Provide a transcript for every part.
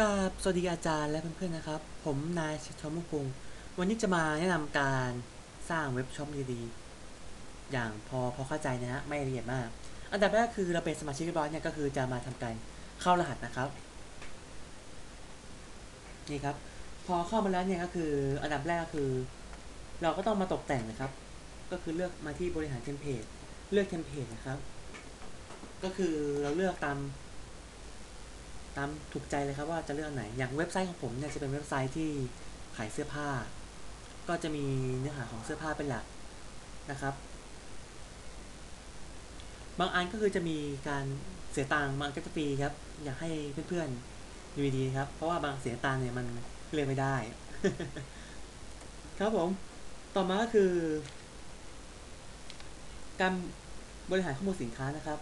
กราบสวัสดีอาจารย์และเพื่อนๆนะครับ ผมนายชมพงศ์วันนี้จะมาแนะนำการสร้างเว็บช็อปดีๆอย่างพอพอเข้าใจนะฮะไม่ละเอียดมาก อันดับแรกคือเราเป็นสมาชิกเรียบร้อยเนี่ยก็คือจะมาทำการเข้ารหัสนะครับนี่ครับ พอเข้ามาแล้วเนี่ยก็คือ อันดับแรกก็คือ เราก็ต้องมาตกแต่งนะครับ ก็คือเลือกมาที่บริหารเทมเพลตเลือกเทมเพลตนะครับ ก็คือเราเลือกตาม ตามถูกใจเลยครับว่าจะเลือกไหน อย่างเว็บไซต์ของผมเนี่ยจะเป็นเว็บไซต์ที่ขายเสื้อผ้า ก็จะมีเนื้อหาของเสื้อผ้าเป็นหลักนะครับ บางอันก็คือจะมีการเสียตังค์บางก็จะฟรีครับ อยากให้เพื่อนๆดูดีครับ เพราะว่าบางเสียตังค์เนี่ยมันเลือกไม่ได้ ครับผม ต่อมาก็คือ การบริหารข้อมูลสินค้านะครับ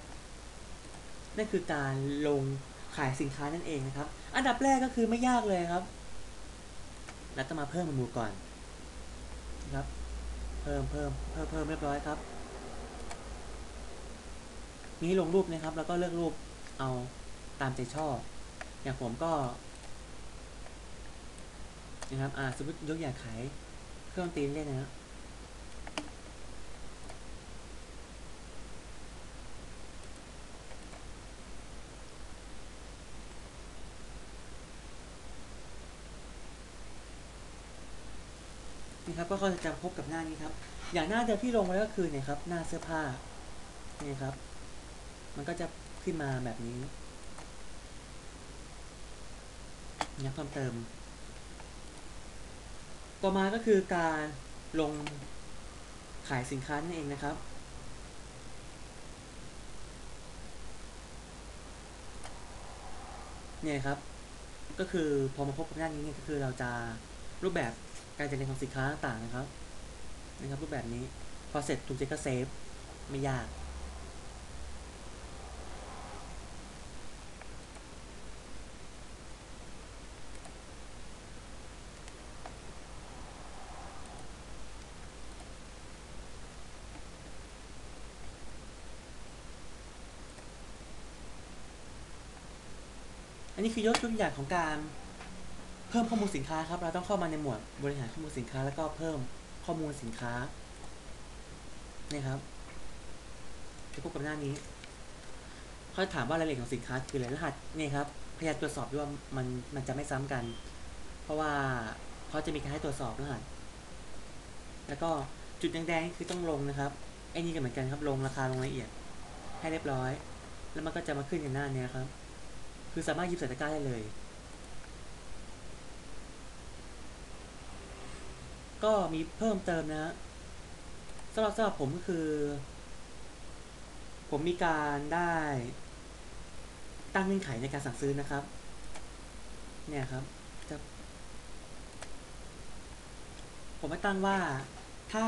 นั่นคือการลง ขายสินค้านั่นเองนะครับ อันดับแรกก็คือไม่ยากเลยครับแล้วต้องมาเพิ่มเมนูก่อนนะครับ เพิ่มเพิ่มเพิ่มเพิ่มเรียบร้อยครับนี้ลงรูปนะครับ แล้วก็เลือกรูปเอาตามใจชอบ อย่างผมก็นะครับ อ่าสมมติยกอย่างขายเครื่องดนตรีเล่นนะฮะ นี่ครับก็จะพบกับหน้านี้ครับ อย่างหน้าเดิมที่ลงไว้ก็คือเนี่ยครับหน้าเสื้อผ้านี่ครับ มันก็จะขึ้นมาแบบนี้เนี่ยเพิ่มเติม ต่อมาก็คือการลงขายสินค้านั่นเองนะครับ เนี่ยครับ ก็คือพอมาพบกับหน้านี้เนี่ยก็คือเราจะ รูปแบบการจัดเรียงของสินค้าต่างๆนะครับนะครับ รูปแบบนี้พอเสร็จถูกใจก็เซฟไม่ยากอันนี้คือยกตัวอย่างของการ เพิ่มข้อมูลสินค้าครับ เราต้องเข้ามาในหมวดบริหารข้อมูลสินค้า แล้วก็เพิ่มข้อมูลสินค้านี่ครับจะพบกับหน้านี้เขาถามว่ารายละเอียดของสินค้าคืออะไรรหัสนี่ครับพยายามตรวจสอบด้วยว่ามันมันจะไม่ซ้ำกัน เพราะว่าเขาจะมีการให้ตรวจสอบรหัสแล้วก็จุดแดงๆคือต้องลงนะครับไอ้นี่ก็เหมือนกันครับลงราคาลงรายละเอียด ให้เรียบร้อย แล้วมันก็จะมาขึ้นกันหน้านี้ครับ คือสามารถหยิบใส่ตะกร้าได้เลย ก็มีเพิ่มเติมนะฮะสำหรับสำหรับผมก็คือ ผมมีการได้ตั้งเงื่อนไขในการสั่งซื้อนะครับ เนี่ยครับจะผมไม่ตั้งว่าถ้า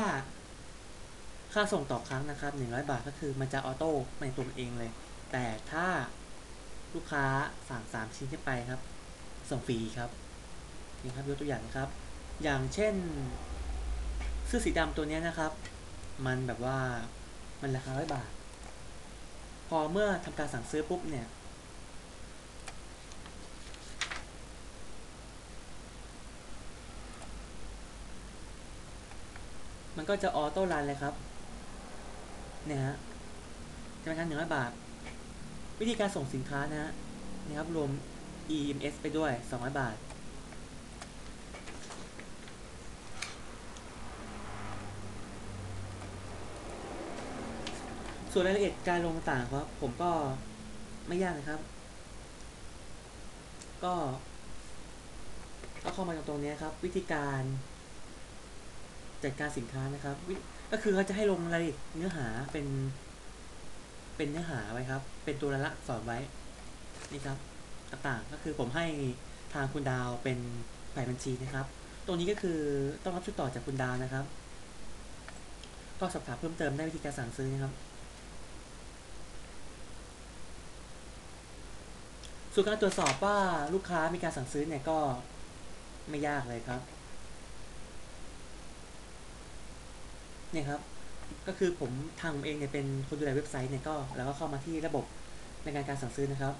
ค่าส่งต่อครั้งนะครับ 100 บาทก็คือมันจะออโต้ในตัวมันเองเลย แต่ถ้าลูกค้าสั่ง3ชิ้นขึ้นไปครับ ส่งฟรีครับนี่ครับยกตัวอย่างนะครับ อย่างเช่นเสื้อสีดำตัวนี้นะครับ มันแบบว่ามันราคาร้อยบาท พอเมื่อทำการสั่งซื้อปุ๊บเนี่ย มันก็จะออโต้รันเลยครับ เนี่ยฮะจะเป็นการหนึ่งร้อยบาท วิธีการส่งสินค้านะฮะนี่ครับรวม EMS ไปด้วย 200 บาท ส่วนรายละเอียดการลงต่างครับ ผมก็ไม่ยากนะครับ ก็ก็เข้ามาตรงนี้ครับ วิธีการจัดการสินค้านะครับวิก็คือเขาจะให้ลงรายละเอียดเนื้อหาเป็น เป็นเนื้อหาไว้ครับ เป็นตัวละสอนไว้นี่ครับต่างๆก็คือผมให้ทางคุณดาวเป็นฝ่ายบัญชีนะครับ ตรงนี้ก็คือต้องรับชุดต่อจากคุณดาวนะครับ ก็สอบถามเพิ่มเติมได้วิธีการสั่งซื้อนะครับ ส่วนการตรวจสอบว่าลูกค้ามีการสั่งซื้อเนี่ยก็ไม่ยากเลยครับเนี่ยครับ ก็คือผมทางผมเองเนี่ยเป็นคนดูแลเว็บไซต์เนี่ยก็ แล้วก็เข้ามาที่ระบบในการการสั่งซื้อนะครับ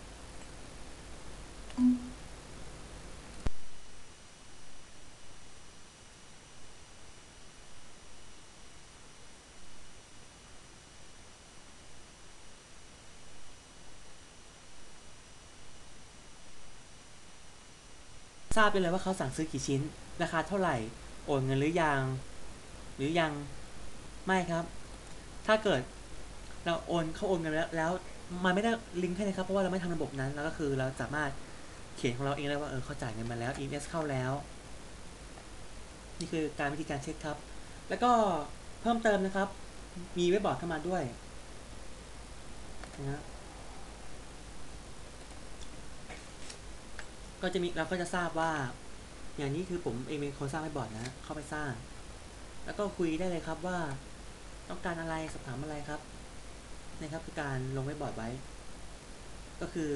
ทราบไปเลยว่าเขาสั่งซื้อกี่ชิ้น ราคาเท่าไหร่ โอนเงินหรือยัง หรือยัง ไม่ครับ ถ้าเกิดเราโอนเขาโอนเงินแล้วแล้ว มันไม่ได้ลิงก์ให้นะครับ เพราะว่าเราไม่ทำระบบนั้น แล้วก็คือเราสามารถเขียนของเราเองได้ว่าเออเขาจ่ายเงินมาแล้ว EMS เข้าแล้ว นี่คือการวิธีการเช็คครับ แล้วก็เพิ่มเติมนะครับ มีเว็บบอร์ดเข้ามาด้วยนะฮะ ก็จะมีเราก็จะทราบว่า อย่างนี้คือผมเองเป็นคนสร้างเว็บอร์ดนะ เข้าไปสร้าง แล้วก็คุยได้เลยครับว่า ต้องการอะไรสอบถามอะไรครับนะครับคือการลงเว็บอร์ดไว้ ก็คือ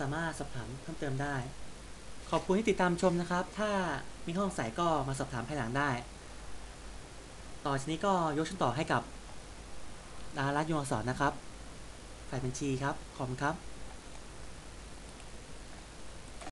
สามารถสอบถามเพิ่มเติมได้ ขอบคุณที่ติดตามชมนะครับ ถ้ามีข้อสงสัยก็มาสอบถามภายหลังได้ ต่อจากนี้ก็ยกชิ้นต่อให้กับดารัตยงอักษรนะครับ ฝ่ายบัญชีครับ ขอบคุณครับ